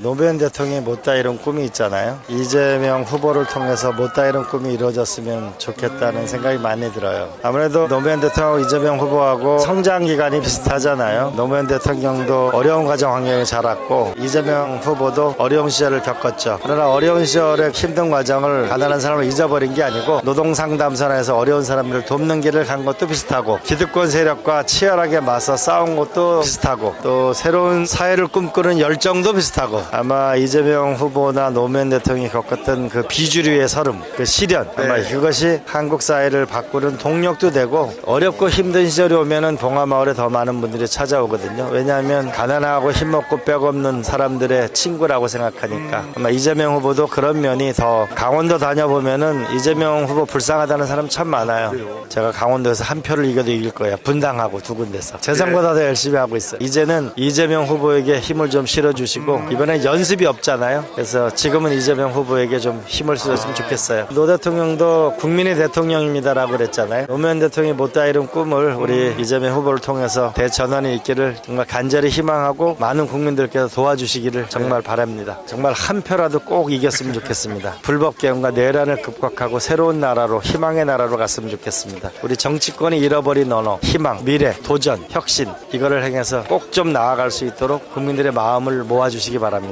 노무현 대통령이 못다 이룬 꿈이 있잖아요. 이재명 후보를 통해서 못다 이룬 꿈이 이루어졌으면 좋겠다는 생각이 많이 들어요. 아무래도 노무현 대통령하고 이재명 후보하고 성장 기간이 비슷하잖아요. 노무현 대통령도 어려운 가정 환경에 자랐고 이재명 후보도 어려운 시절을 겪었죠. 그러나 어려운 시절의 힘든 과정을 가난한 사람을 잊어버린 게 아니고 노동상담소에서 어려운 사람들을 돕는 길을 간 것도 비슷하고 기득권 세력과 치열하게 맞서 싸운 것도 비슷하고 또 새로운 사회를 꿈꾸는 열정도 비슷하고 아마 이재명 후보나 노무현 대통령이 겪었던 그 비주류의 서름, 그 시련 아마 그것이 한국 사회를 바꾸는 동력도 되고 어렵고 힘든 시절이 오면은 봉화마을에 더 많은 분들이 찾아오거든요. 왜냐하면 가난하고 힘없고 뼈없는 사람들의 친구라고 생각하니까 아마 이재명 후보도 그런 면이 더 강원도 다녀보면은 이재명 후보 불쌍하다는 사람 참 많아요. 제가 강원도에서 한 표를 이겨도 이길 거예요. 분당하고 두 군데서 재선보다 더 열심히 하고 있어요. 이제는 이재명 후보에게 힘을 좀 실어주시고 이번 엔 연습이 없잖아요. 그래서 지금은 이재명 후보에게 좀 힘을 실었으면 좋겠어요. 노 대통령도 국민의 대통령입니다라고 그랬잖아요. 노무현 대통령이 못다 이룬 꿈을 우리 이재명 후보를 통해서 대전환이 있기를 정말 간절히 희망하고 많은 국민들께서 도와주시기를 정말 바랍니다. 정말 한 표라도 꼭 이겼으면 좋겠습니다. 불법개혁과 내란을 극복하고 새로운 나라로 희망의 나라로 갔으면 좋겠습니다. 우리 정치권이 잃어버린 언어, 희망, 미래, 도전, 혁신 이거를 행해서 꼭 좀 나아갈 수 있도록 국민들의 마음을 모아주시기 바랍니다.